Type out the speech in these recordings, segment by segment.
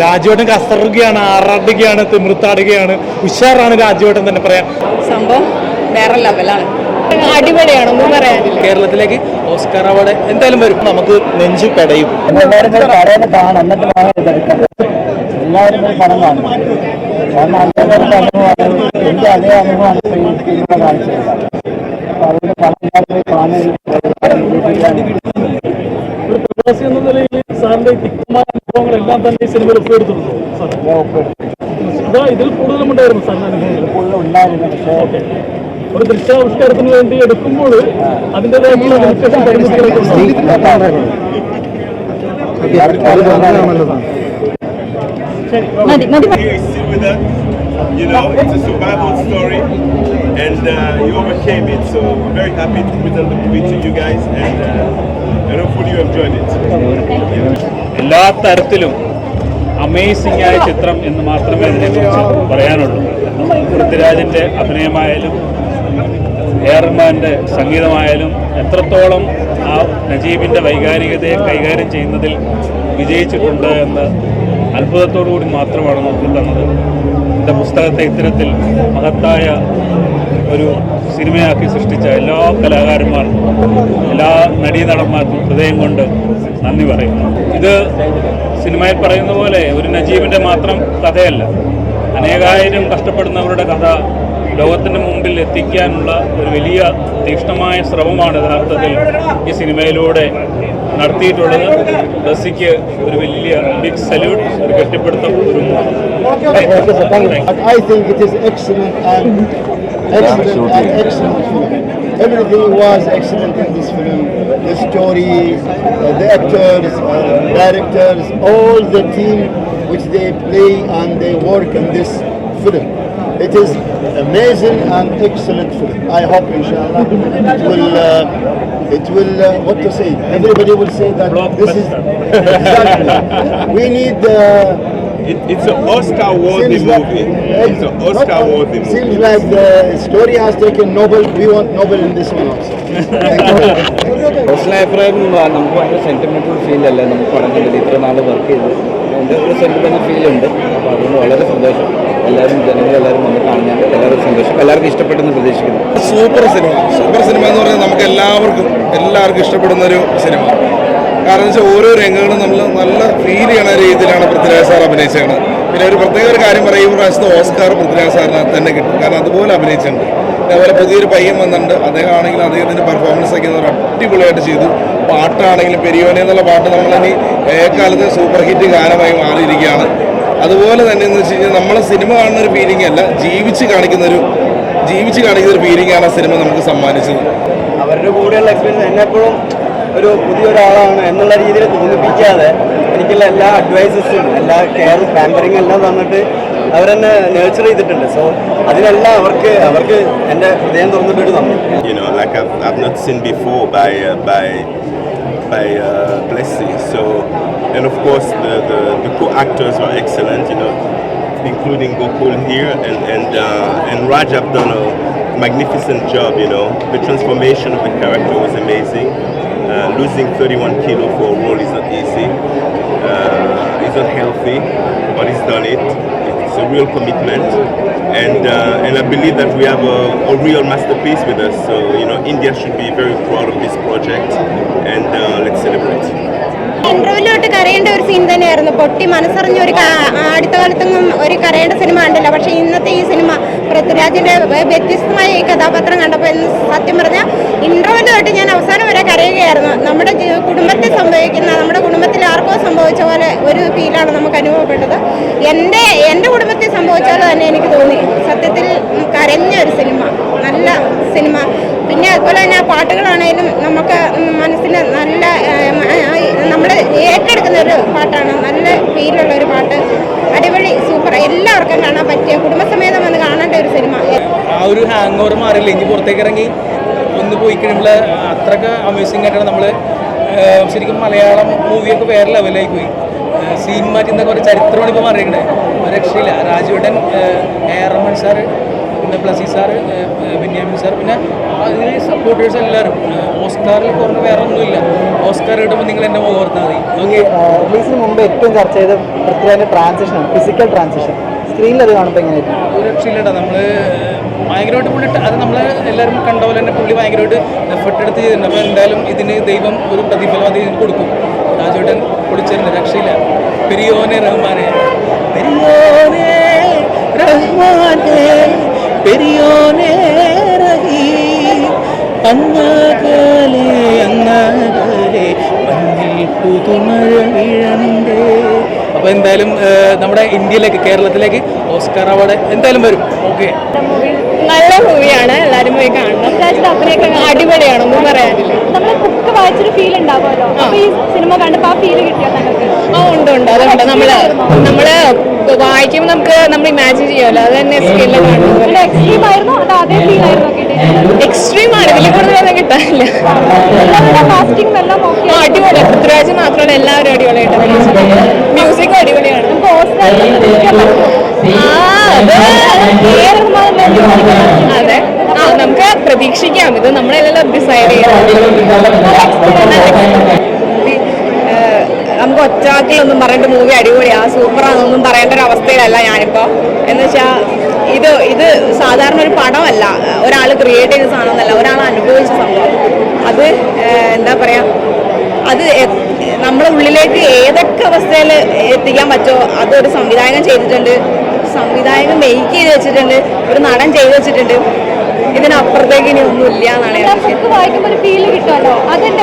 രാജുവേട്ടൻ കസറുകയാണ് ആറാടുകയാണ് തിമിർത്താടുകയാണ്. ഉഷാറാണ് രാജുവേട്ടൻ തന്നെ പറയാം സംഭവം വേറെ ലെവലാണ് അടിപൊളിയാണ് ഒന്നും പറയാനില്ല. കേരളത്തിലേക്ക് ഓസ്കാർ അവാർഡ് എന്തായാലും വരും. നമുക്ക് നെഞ്ചു പെടയും എല്ലാവരും പോയി പണം കാണും. കാരണം അനുഭവമാണ്. അതേ അനുഭവമാണ് കാണിച്ചത്. പണം എല്ലാവരും പോയി സാറിന്റെ അനുഭവങ്ങളെല്ലാം തന്നെ ഈ സിനിമയിൽ ഒപ്പിയെടുത്തിട്ടുണ്ട്? സാർ. ഇതാ ഇതിൽ കൂടുതൽ ഉണ്ടായിരുന്നു പക്ഷേ ഒരു ദൃശ്യാവിഷ്കാരത്തിന് വേണ്ടി എടുക്കുമ്പോൾ അതിന്റെതായിട്ടുള്ള. You know, it's a survival story, and uh, you overcame it. So I'm very happy to present the movie to you guys, and uh, എല്ലാ തരത്തിലും അമേസിംഗ് ആയ ചിത്രം എന്ന് മാത്രമേ ഇതിനെക്കുറിച്ച് പറയാനുള്ളൂ. പൃഥ്വിരാജിന്റെ അഭിനയമായാലും എയർമാന്റെ സംഗീതമായാലും എത്രത്തോളം ആ നജീബിന്റെ വൈകാരികതയെ കൈകാര്യം ചെയ്യുന്നതിൽ വിജയിച്ചിട്ടുണ്ട് എന്ന് അത്ഭുതത്തോടു കൂടി മാത്രമാണ് നമുക്ക് തന്നത്. എന്റെ പുസ്തകത്തെ ഇത്തരത്തിൽ മഹത്തായ ഒരു സിനിമയാക്കി സൃഷ്ടിച്ച എല്ലാ കലാകാരന്മാർക്കും എല്ലാ നടീനടന്മാർക്കും ഹൃദയം കൊണ്ട് നന്ദി പറയുന്നു. ഇത് സിനിമയിൽ പറയുന്ന പോലെ ഒരു നജീബിന്റെ മാത്രം കഥയല്ല. അനേകായിരം കഷ്ടപ്പെടുന്നവരുടെ കഥ ലോകത്തിന്റെ മുമ്പിൽ എത്തിക്കാനുള്ള ഒരു വലിയ തീക്ഷ്ണമായ ശ്രമമാണ് യഥാർത്ഥത്തിൽ ഈ സിനിമയിലൂടെ നടത്തിയിട്ടുള്ളത്. റസിക്ക് ഒരു വലിയ ബിഗ് സല്യൂട്ട് ഒരു കെട്ടിപ്പിടുത്തം ഒരു I think it is excellent and excellent film. Everything was excellent in this film. The story, uh, the actors, uh, directors, all the team which they play and they work in this film. It is amazing and excellent film. I hope, inshallah, it will. Uh, it will. Uh, what to say? Everybody will say that this is exactly. We need. Uh, It, it's an Oscar-worthy Seems like- movie. It's an Oscar-worthy movie. Seems like the story has taken Nobel. We want Nobel in this one also. Personal അഭിപ്രായം നമുക്ക് ഭയങ്കര sentimental feel അല്ലേ നമുക്ക് പടം കണ്ടത് ഇത്ര നാൾ work ചെയ്ത് എന്റെ ഒരു സെന്റിമെന്റൽ ഫീൽ ഉണ്ട് അപ്പോൾ അതുകൊണ്ട് വളരെ സന്തോഷം എല്ലാവരും ജനങ്ങളെല്ലാവരും വന്ന് കാണാൻ എല്ലാവരും സന്തോഷം എല്ലാവർക്കും ഇഷ്ടപ്പെട്ടെന്ന് പ്രതീക്ഷിക്കുന്നു സൂപ്പർ സിനിമ സൂപ്പർ സിനിമ എന്ന് പറഞ്ഞാൽ നമുക്ക് എല്ലാവർക്കും എല്ലാവർക്കും ഇഷ്ടപ്പെടുന്ന ഒരു സിനിമ കാരണം വെച്ചാൽ ഓരോ രംഗങ്ങളും നമ്മൾ നല്ല ഫീൽ ചെയ്യണ രീതിയിലാണ് പൃഥ്വിരാജ് സാർ അഭിനയിച്ചത് പിന്നെ ഒരു പ്രത്യേക ഒരു കാര്യം പറയും ഈ പ്രാവശ്യത്തെ ഓസ്കാർ പൃഥ്വിരാജ് സാറിന് തന്നെ കിട്ടും. കാരണം അതുപോലെ അഭിനയിച്ചിട്ടുണ്ട്. അതേപോലെ പുതിയൊരു പയ്യൻ വന്നിട്ടുണ്ട്. അദ്ദേഹം ആണെങ്കിലും അദ്ദേഹത്തിന്റെ പെർഫോമൻസ് ഒക്കെ അടിപൊളിയായിട്ട് ചെയ്തു. പാട്ടാണെങ്കിലും പെരിയോനെ എന്നുള്ള പാട്ട് നമ്മളിനി ഏക്കാലത്ത് സൂപ്പർ ഹിറ്റ് ഗാനമായി മാറിയിരിക്കുകയാണ്. അതുപോലെ തന്നെ എന്ന് വെച്ച് കഴിഞ്ഞാൽ നമ്മളെ സിനിമ കാണുന്ന ഒരു ഫീലിംഗ് അല്ല ജീവിച്ച് കാണിക്കുന്നൊരു ജീവിച്ച് കാണിക്കുന്ന ഒരു ഫീലിംഗ് ആണ് സിനിമ നമുക്ക് സമ്മാനിച്ചത്. അവരുടെ കൂടെയുള്ള എക്സ്പീരിയൻസ് എന്നെപ്പോഴും ഒരു പുതിയൊരാളാണ് എന്നുള്ള രീതിയിൽ തോന്നിപ്പിക്കാതെ എനിക്കുള്ള എല്ലാ അഡ്വൈസസും എല്ലാ കെയറും പാമ്പറിങ് എല്ലാം തന്നിട്ട് അവരെന്നെ നേർച്ചർ ചെയ്തിട്ടുണ്ട് സോ അതിനെല്ലാം അവർക്ക് അവർക്ക് എന്റെ ഹൃദയം തുറന്നിട്ട് I've, not seen before by uh, by by uh, Blessing. So, and of course the, the, the co-actors are excellent. You know, including Gokul here and and uh, and Raj have done a magnificent job. You know, the transformation of the character was amazing. Uh, losing 31 kilo for a role is not easy. Uh, he's not healthy, but he's done it. It's a real commitment, and uh, and I believe that we have a, a real masterpiece with us. So you know, India should be very proud of this project, and uh, let's celebrate. ഇന്റർവ്യൂലോട്ട് കരയേണ്ട ഒരു scene തന്നെയായിരുന്നു. പൊട്ടി മനസ്സറിഞ്ഞ ഒരു അടുത്ത കാലത്തൊന്നും ഒരു കരയേണ്ട cinema കണ്ടില്ല. പക്ഷെ ഇന്നത്തെ ഈ സിനിമ പൃഥ്വിരാജിന്റെ വ്യത്യസ്തമായ ഈ കഥാപാത്രം കണ്ടപ്പോൾ എന്ന് സത്യം പറഞ്ഞാൽ ഇന്റർവ്യൂലോട്ട് ഞാൻ അവസാനം വരെ കരയുകയായിരുന്നു. നമ്മുടെ കുടുംബത്തെ കുടുംബത്തിൽ സംഭവിക്കുന്ന നമ്മുടെ കുടുംബത്തിൽ ആർക്കോ സംഭവിച്ച പോലെ ഒരു ഫീലാണ് നമുക്ക് അനുഭവപ്പെട്ടത്. എന്റെ എന്റെ കുടുംബത്തിൽ സംഭവിച്ച പോലെ തന്നെ എനിക്ക് തോന്നി. സത്യത്തിൽ കരഞ്ഞ ഒരു സിനിമ നല്ല സിനിമ പിന്നെ അതുപോലെ തന്നെ ആ പാട്ടുകളാണേലും നമുക്ക് മനസ്സിന് നല്ല ഏറ്റെടുക്കുന്ന ഒരു പാട്ടാണ്. നല്ല ഫീലുള്ള ഒരു പാട്ട്. അടിപൊളി സൂപ്പർ. എല്ലാവർക്കും കാണാൻ പറ്റിയ കുടുംബസമേതം വന്ന് കാണേണ്ട ഒരു സിനിമ. ആ ഒരു ഹാങ് ഓവർ മാറില്ല? ഇനി പുറത്തേക്ക് ഇറങ്ങി ഒന്ന് പോയി കഴിയുമ്പോൾ അത്രയ്ക്ക് അമ്യൂസിംഗ് ആയിട്ടാണ് നമ്മൾ ശരിക്കും മലയാളം മൂവിയൊക്കെ വേറെ ലെവലായി പോയി. സീൻ മാറ്റി എന്നൊക്കെ ഒരു ചരിത്രമാണ് ഇപ്പോൾ മാറിയിട്ടുണ്ട് രക്ഷയില്ല. രാജുവേട്ടൻ എ ആർ റഹ്മാൻ സാറ് പിന്നെ പ്ലസി സാറ് ബെന്യാമിൻ സാർ പിന്നെ അതിന് സപ്പോർട്ടേഴ്സ് എല്ലാവരും ഓസ്കാറിൽ കുറഞ്ഞ വേറെ ഒന്നുമില്ല. ഓസ്കാർ കിട്ടുമ്പോൾ നിങ്ങൾ എന്റെ മുഖം ഓർത്താൽ മതി. ഓക്കെ റിലീസിന് മുമ്പ് ഏറ്റവും ചർച്ച ചെയ്ത പൃഥ്വിരാജിന്റെ ട്രാൻസിഷൻ ഫിസിക്കൽ ട്രാൻസിഷൻ സ്ക്രീനിൽ അത് കാണുമ്പോൾ എങ്ങനെയായിരുന്നു ഒരു രക്ഷയില്ലടാ നമ്മൾ ഭയങ്കരമായിട്ട് പുള്ളി അത് നമ്മൾ എല്ലാവരും കണ്ട പോലെ തന്നെ പുള്ളി ഭയങ്കരമായിട്ട് എഫർട്ട് എടുത്ത് ചെയ്തിട്ടുണ്ട്. അപ്പോൾ എന്തായാലും ഇതിന് ദൈവം ഒരു പ്രതിഫലം അത് ഇതിന് കൊടുക്കും. രാജുവേട്ടൻ പൊളിച്ചിരുന്നു രക്ഷയില്ല. പെരിയോനെ റഹ്മാനെ. പെരിയോനെ റഹ്മാനെ. പെരിയോനെ റഹീം അന്നകലെ അങ്ങകലെ മഞ്ഞിൽ പുതുമഴ അപ്പോൾ എന്തായാലും നമ്മുടെ ഇന്ത്യയിലേക്ക് കേരളത്തിലേക്ക് ഓസ്കാർ അവാർഡ് എന്തായാലും വരും. ഓക്കെ. നല്ല മൂവിയാണ് എല്ലാവരും പോയി കാണണം. അഭിനയൊക്കെ അടിപൊളിയാണ് ഒന്നും പറയാനില്ല. നമ്മൾ വായിച്ചൊരു ഫീൽ ഉണ്ടാവുമല്ലോ. അപ്പൊ ഈ സിനിമ കണ്ടപ്പോൾ ആ ഫീൽ കിട്ടിയോ നിങ്ങൾക്ക് ആ ഉണ്ട് ഉണ്ട്. അതുണ്ട് നമ്മൾ നമ്മൾ വായിക്കുമ്പോൾ നമുക്ക് നമ്മൾ ഇമാജിൻ ചെയ്യാമല്ലോ അത് തന്നെ സ്കില്ല് കാണുന്നത് എക്സ്ട്രീം ആയിരുന്നു? അത് അതേ ഫീൽ ആയിരുന്നു എക്സ്ട്രീം ആണ്. ഇതിൽ കൂടുതലൊന്നും കിട്ടാനില്ല. ആ, അടിപൊളി. പൃഥ്വിരാജ് മാത്രമല്ല എല്ലാവരും അടിപൊളിയായിട്ട് മ്യൂസിക്കും അടിപൊളിയാണ്. ആ, അത്. അതെ. ആ നമുക്ക് പ്രതീക്ഷിക്കാം. ഇത് നമ്മളെല്ലാം ഡിസൈഡ് നമുക്ക് ഒറ്റാക്കിലൊന്നും പറയേണ്ട മൂവി അടിപൊളിയാ. സൂപ്പറാണെന്നൊന്നും പറയേണ്ട ഒരു അവസ്ഥയിലല്ല ഞാനിപ്പോ. എന്ന് വെച്ചാൽ ഇത് ഇത് സാധാരണ ഒരു പടമല്ല. ഒരാൾ ക്രിയേറ്റ് ചെയ്ത സാധനമൊന്നല്ല ഒരാൾ അനുഭവിച്ച സംഭവം. അത് എന്താ പറയാ അത് നമ്മുടെ ഉള്ളിലേക്ക് ഏതൊക്കെ അവസ്ഥയിൽ എത്തിക്കാൻ പറ്റുമോ അതൊരു സംവിധായകൻ ചെയ്തിട്ടുണ്ട്. സംവിധായകൻ മെയ്ക്ക് ചെയ്ത് വെച്ചിട്ടുണ്ട്. ഒരു നടൻ ചെയ്ത് വെച്ചിട്ടുണ്ട്. ഇതിനപ്പുറത്തേക്ക് ഇനി ഒന്നും ഇല്ല എന്നാണ് വായിക്കുമ്പോൾ ഒരു ഫീൽ കിട്ടുമല്ലോ.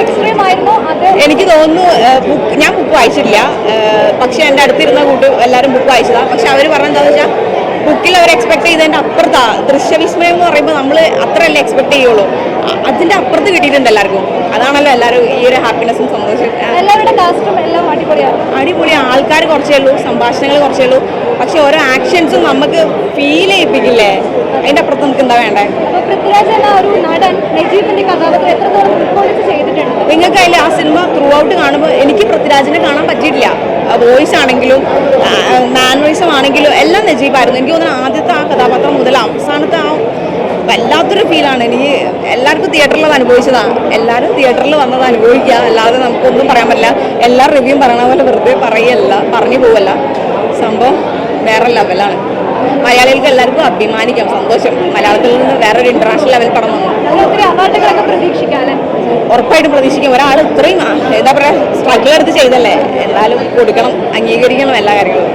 എക്സ്ട്രീം ആയിരുന്നു. അത് എനിക്ക് തോന്നുന്നു ബുക്ക് ഞാൻ ബുക്ക് വായിച്ചിട്ടില്ല. പക്ഷേ എന്റെ അടുത്തിരുന്ന കൂട്ട് എല്ലാവരും ബുക്ക് വായിച്ചതാണ് പക്ഷെ അവർ പറഞ്ഞെന്താന്ന് വെച്ചാൽ ബുക്കിൽ അവർ എക്സ്പെക്ട് ചെയ്തതിന്റെ അപ്പുറത്താണ് ദൃശ്യവിസ്മയം എന്ന് പറയുമ്പോൾ നമ്മൾ അത്രയല്ലേ എക്സ്പെക്ട് ചെയ്യുള്ളൂ. അതിന്റെ അപ്പുറത്ത് കിട്ടിയിട്ടുണ്ട് എല്ലാവർക്കും. അതാണല്ലോ എല്ലാവരും ഈ ഒരു ഹാപ്പിനെസ്സും സന്തോഷവും എല്ലാവരുടെ കാസ്റ്റും എല്ലാം അടിപൊളിയാണ്? അടിപൊളി. ആൾക്കാർ കുറച്ചേ ഉള്ളൂ സംഭാഷണങ്ങൾ കുറച്ചേ ഉള്ളൂ. പക്ഷെ ഓരോ ആക്ഷൻസും നമുക്ക് ഫീൽ ചെയ്യിപ്പിക്കില്ലേ? അതിന്റെ അപ്പുറത്ത് നമുക്ക് എന്താ വേണ്ടേ? പൃഥ്വിരാജ് എന്ന ഒരു നടൻ നജീബിന്റെ കഥാപാത്രം എത്രത്തോളം ഉൾക്കൊള്ളിച്ച് ചെയ്തിട്ടുണ്ട്? നിങ്ങൾക്ക് അതിൽ ആ സിനിമ ത്രൂ ഔട്ട് കാണുമ്പോൾ എനിക്ക് പൃഥ്വിരാജിനെ കാണാൻ പറ്റിയിട്ടില്ല. വോയിസ് ആണെങ്കിലും മാനുവലിസം ആണെങ്കിലും എല്ലാം നജീബായിരുന്നു. എനിക്ക് തോന്നുന്നു ആദ്യത്തെ ആ കഥാപാത്രം മുതൽ അവസാനത്തെ ആ വല്ലാത്തൊരു ഫീലാണ്. എനിക്ക് എല്ലാവർക്കും തിയേറ്ററിൽ വന്ന് അനുഭവിച്ചതാണ്. എല്ലാവരും തിയേറ്ററിൽ വന്നത് അനുഭവിക്കുക. അല്ലാതെ നമുക്കൊന്നും പറയാൻ പറ്റില്ല. എല്ലാ റിവ്യൂം പറയണ പോലെ വെറുതെ പറയല്ല പറഞ്ഞു പോവല്ല. സംഭവം വേറെ ലെവലാണ്. മലയാളികൾക്ക് എല്ലാവർക്കും അഭിമാനിക്കാം. സന്തോഷം. മലയാളത്തിൽ നിന്ന് വേറൊരു ഇന്റർനാഷണൽ ലെവൽ പടം വന്നു. ഉറപ്പായിട്ടും പ്രതീക്ഷിക്കും. ഒരാൾ ഇത്രയും എന്താ പറയുക സ്ട്രഗിൾ എടുത്ത് ചെയ്തല്ലേ? എന്തായാലും കൊടുക്കണം അംഗീകരിക്കണം എല്ലാ കാര്യങ്ങളും.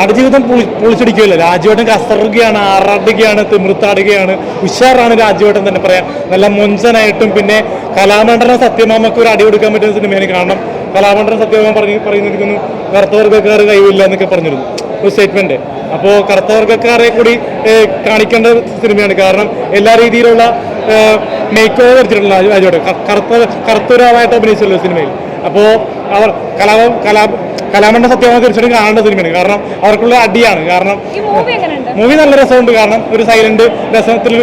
ആടുജീവിതം പൊളി- പൊളിച്ചടിക്കുകയല്ല? രാജുവേട്ടൻ കസറുകയാണ് ആറാടുകയാണ് തിമിർത്താടുകയാണ്. ഉഷാറാണ് രാജ്യവട്ടം തന്നെ പറയാം നല്ല മൊഞ്ചനായിട്ടും പിന്നെ കലാമണ്ഡലം സത്യമാമക്ക് ഒരു അടി കൊടുക്കാൻ പറ്റുന്ന സിനിമയാണ് കാണണം കലാമണ്ഡലം സത്യമാമ പറഞ്ഞ് പറയുന്നതിനൊന്നും കറുത്തവർഗക്കാർ കഴിവില്ല എന്നൊക്കെ പറഞ്ഞിരുന്നു. ഒരു സ്റ്റേറ്റ്മെന്റ് അപ്പോൾ കറുത്തവർഗക്കാരെ കൂടി കാണിക്കേണ്ട സിനിമയാണ്. കാരണം എല്ലാ രീതിയിലുള്ള മേക്ക് ഓവർ എടുത്തിട്ടുള്ള രാജുവേട്ടൻ. ക- കറുത്ത കറുത്തൊരാളായിട്ട് അഭിനയിച്ചല്ലോ സിനിമയിൽ. അപ്പോൾ അവർ കലാപം കലാ കലാമണ്ഡ സത്യമാണ് തീർച്ചയായിട്ടും കാണേണ്ട സിനിമയാണ്. കാരണം അവർക്കുള്ള അടിയാണ്. കാരണം മൂവി നല്ല രസമുണ്ട്. കാരണം ഒരു സൈലന്റ് രസത്തിൽ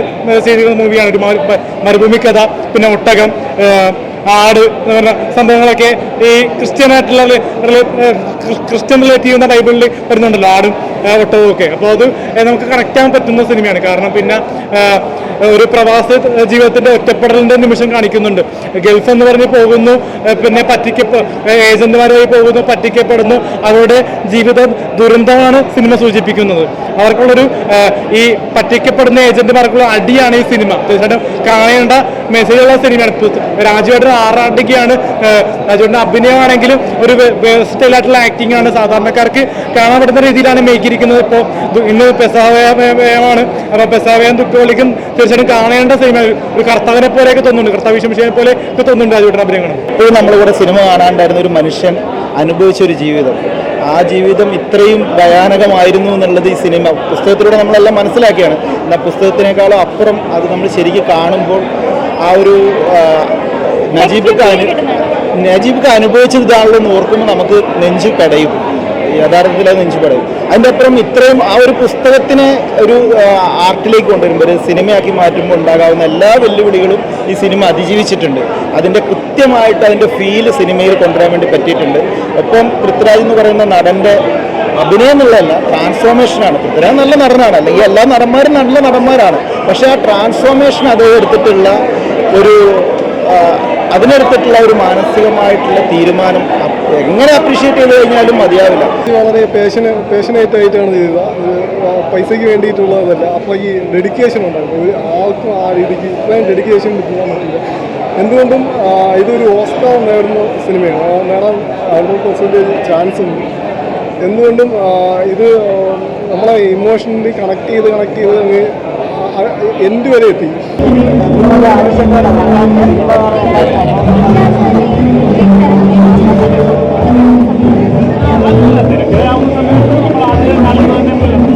ചെയ്തിരുന്ന മൂവിയാണ് ഒരു മരു- മരുഭൂമി കഥ പിന്നെ ഒട്ടകം ആട് എന്ന് പറഞ്ഞ സംഭവങ്ങളൊക്കെ ഈ ക്രിസ്ത്യൻ ആയിട്ടുള്ള റി- റിലേ- ഏഹ്, ക്രി- ക്രിസ്ത്യൻ റിലേറ്റ് ചെയ്യുന്ന ബൈബിളിൽ വരുന്നുണ്ടല്ലോ. ആടും ഒട്ടവും ഒക്കെ. അപ്പോൾ അത് നമുക്ക് കണക്ട് ആകാൻ പറ്റുന്ന സിനിമയാണ്. കാരണം പിന്നെ ഒരു പ്രവാസ ജീവിതത്തിന്റെ ഒറ്റപ്പെടലിന്റെ നിമിഷം കാണിക്കുന്നുണ്ട്. ഗൾഫ് എന്ന് പറഞ്ഞ് പോകുന്നു പിന്നെ പറ്റിക്ക ഏജന്റുമാരായി പോകുന്നു പറ്റിക്കപ്പെടുന്നു. അവരുടെ ജീവിത ദുരന്തമാണ് സിനിമ സൂചിപ്പിക്കുന്നത്. അവർക്കുള്ളൊരു ഈ പറ്റിക്കപ്പെടുന്ന ഏജന്റുമാർക്കുള്ള അടിയാണ് ഈ സിനിമ. തീർച്ചയായിട്ടും കാണേണ്ട മെസ്സേജുള്ള സിനിമയാണ്. രാജുവേട്ടൻ ആറാടിക്കാണ് രാജുവേട്ടന്റെ അഭിനയമാണെങ്കിലും ഒരു വേഴ്സ്റ്റൈൽ ആയിട്ടുള്ള ആക്ടിംഗ് ആണ് സാധാരണക്കാർക്ക് കാണാൻ പറ്റുന്ന രീതിയിലാണ് മേക്കിയിരിക്കുന്നത് ഇപ്പോൾ ഇന്ന് പെസാവയമാണ് അപ്പോൾ പെസാവയം ദുഃഖോളിക്കും തീർച്ചയായിട്ടും കാണേണ്ട സിനിമ ഒരു കർത്താവിനെ പോലെയൊക്കെ തോന്നുന്നുണ്ട്. കർത്താവ് വിഷമിഷയെ പോലെ ഒക്കെ തോന്നുന്നുണ്ട് രാജുവേട്ടൻ അഭിനയങ്ങൾ ഇപ്പോഴും നമ്മളിവിടെ സിനിമ കാണാണ്ടായിരുന്ന ഒരു മനുഷ്യൻ അനുഭവിച്ച ഒരു ജീവിതം. ആ ജീവിതം ഇത്രയും ഭയാനകമായിരുന്നു എന്നുള്ളത് ഈ സിനിമ പുസ്തകത്തിലൂടെ നമ്മളെല്ലാം മനസ്സിലാക്കിയാണ്. എന്നാൽ പുസ്തകത്തിനേക്കാളും അപ്പുറം അത് നമ്മൾ ശരിക്കും കാണുമ്പോൾ ആ ഒരു നജീബ് ഖാൻ നജീബ് ഖാൻ അനുഭവിച്ചതാണല്ലോ എന്ന് ഓർക്കുമ്പോൾ നമുക്ക് നെഞ്ചു കടയും. യഥാർത്ഥത്തിൽ അത് നെഞ്ചു കടയും അതിന്റെ അപ്പുറം ഇത്രയും ആ ഒരു പുസ്തകത്തിനെ ഒരു ആർട്ടിലേക്ക് കൊണ്ടുവരുമ്പോൾ ഒരു സിനിമയാക്കി മാറ്റുമ്പോൾ ഉണ്ടാകാവുന്ന എല്ലാ വെല്ലുവിളികളും ഈ സിനിമ അതിജീവിച്ചിട്ടുണ്ട്. അതിന്റെ കൃത്യമായിട്ട് അതിന്റെ ഫീൽ സിനിമയിൽ കൊണ്ടുവരാൻ വേണ്ടി പറ്റിയിട്ടുണ്ട്. ഒപ്പം പൃഥ്വിരാജ് എന്ന് പറയുന്ന നടന്റെ അഭിനയം എന്നുള്ളതല്ല ട്രാൻസ്ഫോർമേഷനാണ് പൃഥ്വിരാജ് നല്ല നടനാണ്. അല്ലെങ്കിൽ എല്ലാ നടന്മാരും നല്ല നടന്മാരാണ്. പക്ഷേ ആ ട്രാൻസ്ഫോർമേഷൻ അതേ എടുത്തിട്ടുള്ള ഒരു അതിനെടുത്തിട്ടുള്ള ഒരു മാനസികമായിട്ടുള്ള തീരുമാനം എങ്ങനെ അപ്രീഷിയേറ്റ് ചെയ്ത് കഴിഞ്ഞാലും മതിയാവില്ല. വളരെ പേഷന് പേഷനേറ്റ് ആയിട്ടാണ് ചെയ്തത് പൈസയ്ക്ക് വേണ്ടിയിട്ടുള്ളതല്ല. അപ്പോൾ ഈ ഡെഡിക്കേഷൻ ഉണ്ടായിരുന്നു. ഒരു ആൾക്കും ആ രീതിക്ക് ഇത്രയും ഡെഡിക്കേഷൻ കിട്ടാൻ പറ്റില്ല എന്തുകൊണ്ടും ഇതൊരു ഓസ്കാർ നേടുന്ന സിനിമയാണ്. നേടാൻ ഹൺഡ്രഡ് പെർസെന്റേജ് ചാൻസ് ഉണ്ട്. എന്തുകൊണ്ടും ഇത് നമ്മളെ ഇമോഷണലി കണക്ട് ചെയ്ത് കണക്ട് ചെയ്ത് എന്തുവരെ വരെ എത്തി സമയത്ത് നമ്മൾ